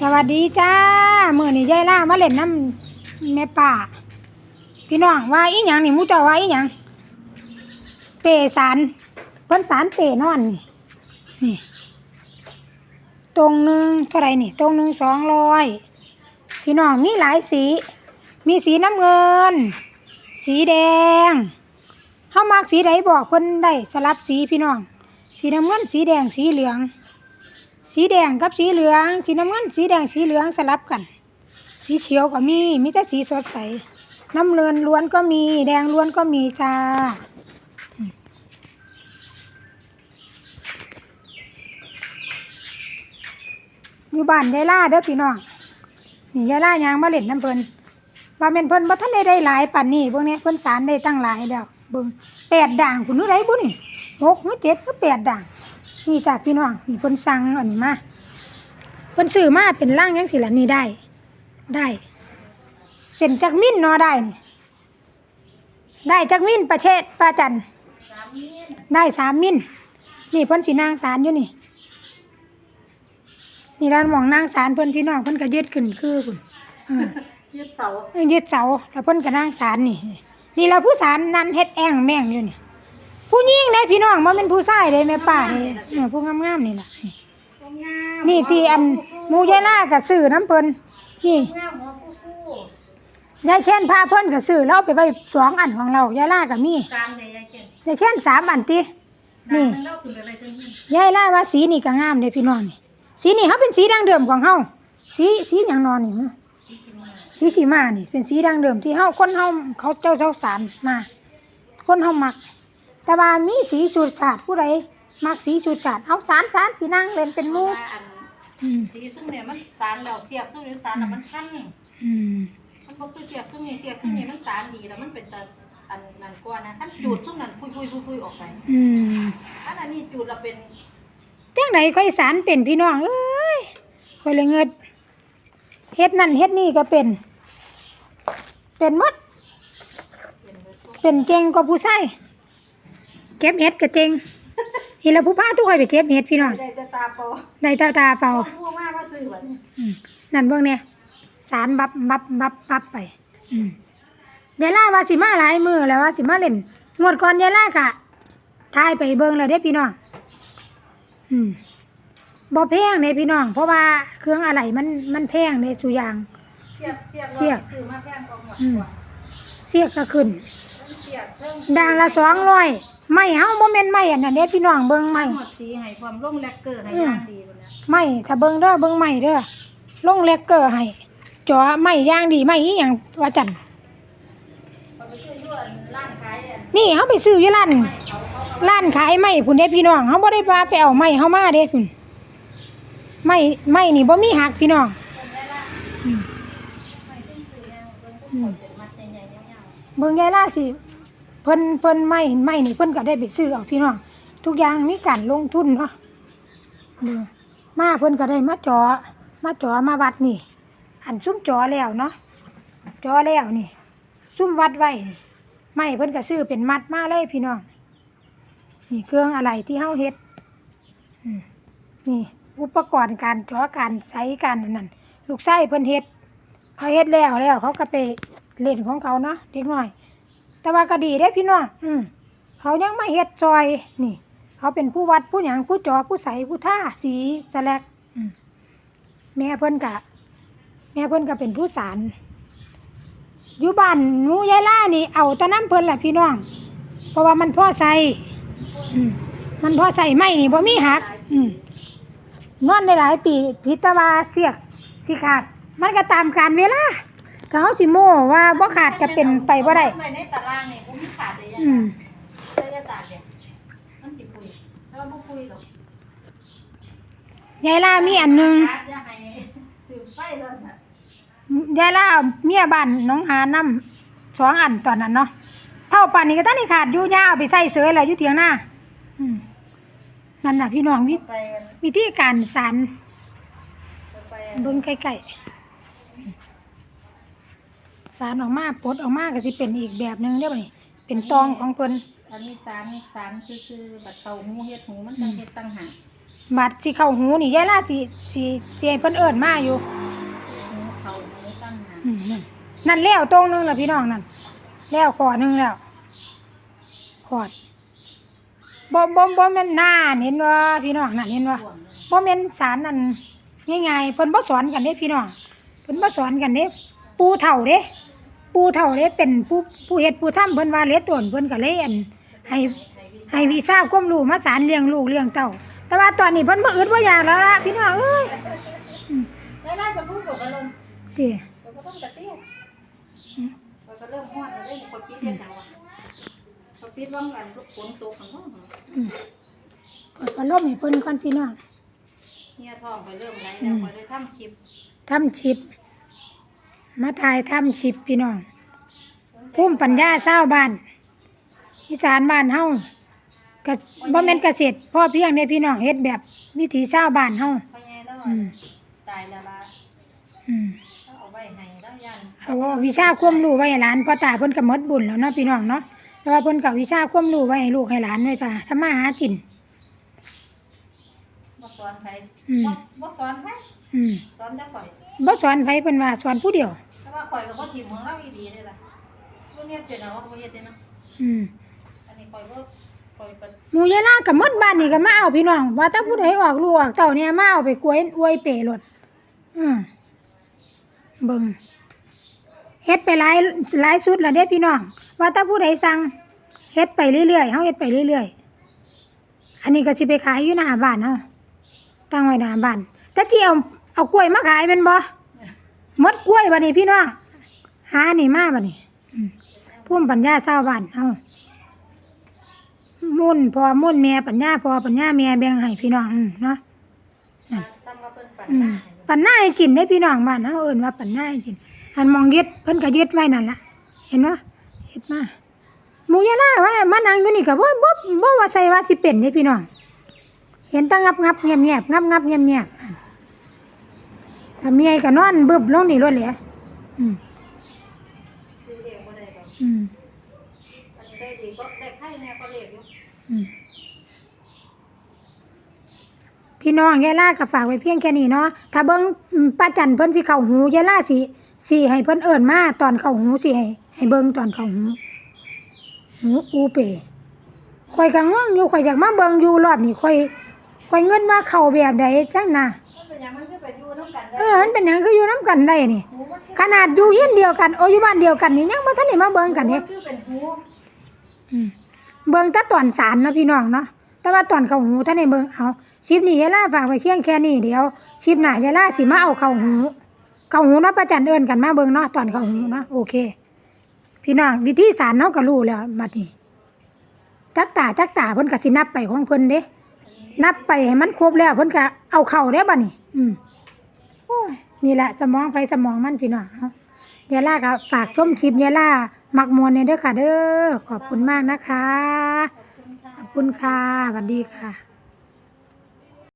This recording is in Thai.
สวัสดีจ้ามื้อนี้ยายล่ามาเล่นน้ำแม่ป่า พี่น้องว่าอีหยังนี่มูเจ้าว่าอีหยังเปสารเพิ่นสารเปนอนนี่นี่ตรงหนึ่งเท่าไรนี่ ตรงหนึ่งสองร้อยพี่น้องมีหลายสี มีสีน้ำเงิน สีแดงเฮามักสีใดบอกเพิ่นได้สลับสีพี่น้อง สีน้ำเงินสีแดงสีเหลือง สีแดงกับสีเหลืองสีน้ำเงินสีแดงสีเหลืองสลับกัน สีเขียวก็มีมีแต่สีสดใส น้ำเลือนล้วนก็มี แดงล้วนก็มีจ้าอยู่บ้านยายล่าเด้อพี่น้องนี่ยายล่ายางมาเล่นน้ำเพิ่นว่าแม่นเพิ่นบ่ทันได้ได้หลายปานนี้เบิ่งเนี่ยเพิ่นสารได้ตั้งหลายแล้วเบิ่งแปดด่างคุณนู้ได้บุนี่หกหรือเจ็ดหรือแปดด่าง นี่จ้ะพี่น้องนี่เพิ่นสั่งอันนี้มาเพิ่นซื้อมาเป็นร่างยังสิล่ะนี่ได้ ได้ เส้นจักมิ้นเนอได้นี่ได้จักมิ้นประเทศประจันได้สามมิ้นนี่เพิ่นสินางสารอยู่นี่ นี่ร้านหมองนางสารเพิ่นพี่น้องเพิ่นก็ยึดขึ้นคือพุ่นเออยึดเสาเพิ่นยึดเสาแล้วเพิ่นก็นางสารนี่ นี่เราผู้สารนั่นเฮ็ดแองแม่งอยู่นี่ ผู้หญิงเด้พี่น้องบ่แม่นผู้ชายเด้แม่ป้าเด้เออผู้งามๆนี่ล่ะนี่นี่ที่อันหมูยายล่าก็ซื้อน้ำเพิ่นนี่งามหัวฟูฟูยายแค้นพาเพิ่นก็ซื้อแล้วเอาไปไว้สองอันของเรายายล่าก็มีจานใหญ่ๆเก่งยายแค้นสามอันตินี่นี่เล่าขึ้นไปไปถึงนี่ยายล่าว่าสีนี่ก็งามเด้พี่น้องนี่สีนี่เขาเป็นสีดังเดิมของเฮาสีสีหยังนอนนี่สีสีมานี่เป็นสีดังเดิมที่เฮาคนเฮาเขาเจ้าเจ้าสารมา คนเฮามัก แต่ว่ามีสีสูตรชาติผู้ใดมักสีสูตรชาติเอาสารสารสีนางเล่นเป็นหมู่ว่าอันอืมสีซุ้มเนี่ยมันสารแล้วเสียบซุ้มนี่สารแล้วมันคันอืมมันบ่คือเสียบซุ้มนี่เสียบซุ้มนี่มันสารดีแล้วมันเป็นตะอันนั้นกว่านะคันจูดซุ้มนั้นพุยๆๆๆออกไปอืมอันอันนี้จูดแล้วเป็นจังไหนค่อยสารเป็นพี่น้องเอ้ยค่อยเลยเงิดเฮ็ดนั่นเฮ็ดนี่ก็เป็น เป็นหมดเป็นเบิดทุกเป็นเก่งกว่าผู้ชายเก็บเฮ็ดก็เก่งเห็นแล้วผู้พาทุกคนไปเก็บเฮ็ดพี่น้องได้จะตาโปได้ตาตาเปล่าพูดมาว่าซื้อบัดนี้อืมนั่นเบิ่งเนี่ยสารบับบับบับบับไปอืมยายล่าว่าสิมาหลายมือแล้วว่าสิมาเล่นงวดก่อนยายล่ากะทายไปเบิ่งแล้วเด้พี่น้องอืมบ่แพงเด้พี่น้อง เพราะว่าเครื่องอะไรมันมันแพงเด้สุอย่างเสียบเสียบเสียบซื้อมาแพงกว่าหมดอืมกว่าเสียก็ขึ้นเสียบเพิ่มด่างละสองร้อย ไม้เฮาบ่แม่นไม้อันนั้นเด้พี่น้องเบิ่งไม้หมดสีให้ความร่งแลกเกอร์ให้ย่างดีหมดแล้วไม้ถ้าเบิ่งเด้อเบิ่งไม้เด้อลงเลกเกอร์ให้จอไม้อย่างดีไม้อีหยังว่าจันเขาไปซื้ออยู่อันร้านขายอันนี่เฮาไปซื้ออยู่ร้านเขาเขาเอาร้านขายไม้พุ่นเด้พี่น้องเฮาบ่ได้ว่าไปเอาไม้เฮามาเด้พุ่นไม้ไม้นี่บ่มีหักพี่น้องเป็นได้ละอืม ไม่ต้องซื้อแล้วเพิ่นก็เป็นมัดใหญ่ๆยาวเบิ่งยายล่าสิ เพิ่นเพิ่นไม้ไม้นี่เพิ่นก็ได้ไปซื้อเอาพี่น้องทุกอย่างมีการลงทุนเนาะมาเพิ่นก็ได้มาจาะมาจาะมาวัดนี่ อันซุ่มจาะแล้วเนาะจาะแล้วนี่ ซุ่มวัดไว้นี่ไม้เพิ่นก็ซื้อเป็นมัดมาเลยพี่น้องนี่เครื่องอะไรที่เฮาเฮ็ดนี่ อุปกรณ์การจาะการใช้การนนั่นลูกไส้เพิ่นเฮ็ดเขาเฮ็ดแล้วแล้วเขาก็ไปเล่นของเขาเนาะเด็กน้อย แต่ว่าก็ดีเด้พี่น้องอืมเขายังมาเฮ็ดซอยนี่ เขาเป็นผู้วัดผู้หยังผู้จอผู้ใสผู้ท่าสีสแลกอืมแม่เพิ่นกะ แม่เพิ่นก็เป็นผู้สารอยู่บ้านหนูยายล่านี่ เอาตะน้ำเพิ่นแหละพี่น้อง เพราะว่ามันพ่อใส่มันพ่อใส่ไม่นี่บ่มีหักนอนได้หลายปีพิตวาเสียกสิขาด มันก็ตามการเวลา ถ้าเฮาสิโม่ว่าบ่ขาดก็เป็นไปบ่ได้ไม่ในตารางนี่บ่มีขาดเลยยังอืมได้ยาตากเนี่ยมันสิปุยแล้วบ่ปุยหรอกยายล่ามีอันหนึงขาดอย่าให้ถือไฟแล้วน่ะยายล่าเอาเมียบ้านน้องหาน้ำสองอันตอนนั้นเนาะเท่าป่านนี้ก็ตั้งนี่ขาดอยู่ย่าเอาไปใส่เสยแล้วอยู่เถียงหน้าอืมนั่นน่ะพี่น้องวิไปวิธีการสารไปเบิ่งใกล้ๆ สารออกมาปลดออกมาก็สิเป็นอีกแบบหนึงเด้อบัดนี้เป็นตองของเพิ่นอันนี้สารสารซื่อๆบัดเตาหูเฮ็ดหูมันต้องเฮ็ดตั้งหากบัดสิเข้าหูนี่ยายล่าสิสิสิให้เพิ่นเอิ้นมาอยู่หูเขาหูตั้งนะอืมนั่นนั่นแล้วตรงนึงแล้วพี่น้องนั่นแล้วขอหนึงแล้วขอดบ่บ่บ่แม่นนานเห็นว่าพี่น้องนั่นเห็นว่าห่วงเลยบ่แม่นสารนั่นง่ายๆเพิ่นบ่สอนกันเด้พี่น้องเพิ่นบ่สอนกันเด้ ปูเฒ่าเด้ปูเฒ่าเด้เป็นผู้ผู้เฮ็ดผู้ทำเพิ่นว่าเลต้นเพิ่นก็เลยอันให้ให้วิชาให้วีซ่าความรู้มาสารเลี้ยงลูกเลี้ยงเต้า แต่ว่าตอนนี้เพิ่นบ่อึดบ่อยากแล้วล่ะพี่น้องเอ้ยแล้วน่าจะพูดกับอารมณ์ติก็ต้องกระเตี้ยเราก็เริ่มห้อนแล้วได้คนปิดเรียนจังวะเขาปิดว่างกันลูกฝนตกของห้องนอืมกดพัดลมให้เพิ่นก่อนพี่น้องเฮียทองไปเริ่มไหนแล้วไปเลยทำคลิปทำชิป มาถ่ายทำชิปพี่น้องภูมิปัญญาชาวบ้านอีสานบ้านเฮาก็บ่แม่นเกษตรพ่อเพียงเด้พี่น้องเฮ็ดแบบวิถีชาวบ้านเฮาพญายแล้วอืมตายแล้วละอืมเอาไว้ให้แล้วยันเอาวิชาความรู้ไว้ให้หลานพ่อตาเพิ่นก็หมดบุญแล้วเนาะพี่น้องเนาะแต่ว่าเพิ่นก็เอาวิชาความรู้ไว้ให้ลูกให้หลานไว้จ้ะทำมาหากินบ่สอนใครอืมบ่บ่สอนใครอืมสอนแต่ข่อย บ่สอนไผเพิ่นว่าสอนผู้เดียว แต่ว่าข่อยก็บ่ทีมของเราอีดีเลยล่ะลูกเนี่ยเป็นเอาบ่เฮ็ดเด้นะอืมอันนี้ข่อยบ่ข่อยเป็นหมู่ยายนางก็หมดบ้านนี่ก็มาเอาพี่น้อง ว่าถ้าผู้ใดออกลูกออกเต้าเนี่ยมาเอาไปกล้วยอวยเป๋รถอืมเบิ่งเฮ็ดไปหลายหลายสุดแล้วเด้พี่น้อง ว่าถ้าผู้ใดสั่งเฮ็ดไปเรื่อยๆเฮาเฮ็ดไปเรื่อยๆ อันนี้ก็สิไปขายอยู่หน้าบ้านเฮาตั้งไว้หน้าบ้านตะเกียว เอากล้วยมาขายแม่นบ่มดกล้วยบัดนี้พี่น้องหานี่มาบัดนี้อืมภูมิปัญญาชาวบ้านเฮามุ่นพอมุ่นแม่ปัญญาพอปัญญาแม่แบ่งให้พี่น้องเนาะปัญญาให้กินได้พี่น้องบ้านเฮาเอิ้นว่าปัญญาให้กินอันมองยึดเพิ่นก็ยึดไว้นั่นละเห็นบ่ยึดมาหมู่ยะลาว่ามานั่งอยู่นี่ก็บ่บ่บ่ว่าใส่ว่าสิเป็นเด้พี่น้อง เห็นแตางับงับเงียบเงียบงับงับเงียบเงียบ ถ้าเมียก็นอนบึบลงนี่รถแหละอืมอเองบ่ได้ดอกอืมอันได้ดีก็ได้ไข่แน่ก็เล็กอยู่อืมพี่น้องยายล่าก็ฝากไว้เพียงแค่นี้เนาะถ้าเบิ่งอืมป้าจันเพิ่นสิเข้าหูยายล่าสิสิให้เพิ่นเอิ้นมาตอนเข้าหูสิให้ให้เบิ่งตอนเข้าหูหูอูเป๋ข่อยก็ง่วงอยู่ข่อยอยากมาเบิ่งอยู่รอบนี้ข่อย ข่อยเงินว่าเข้าแบบใดจังน่ะมันเป็นหยังมันคือไปอยู่น้ำกันได้เออมันเป็นหยังคืออยู่นํกันได้นี่ หูมันคือขนาดอยู่ยินเดียวกันโออยู่บ้านเดียวกันนี่ยังบ่ทันได้มาเบิ่งกันหูเด้ มันคือเป็นหูอืมเบิ่งแต่ตอนสารเนาะพี่น้องเนาะแต่ว่าตอนเข้าหูท่านได้เบิ่งเอาชิปนี้ยายล่าฝากไว้เคียงแค่นี้เดี๋ยวชิปหน้ายายล่าสิมาเอาเข้าหูเข้าหูเนาะประจันเอิ้นกันมาเบิ่งเนาะตอนเข้าหูเนาะโอเค พี่น้องวิธีสารเนาะก็รู้แล้วบัดนี้จักตาจักตาเพิ่นก็สินับไปของเพิ่นเด้ นับไปให้มันครบแล้วเพิ่นก็เอาเข่าได้บ่นี่ อืมโอ้ยนี่แหละสมองไปสมองมันพี่น้องเนาะยล่าก็ฝากชมคลิปเยล่ามักมวนเนี่ยเด้อค่ะเด้อขอบคุณมากนะคะ ขอบคุณค่ะสวัสดีค่ะ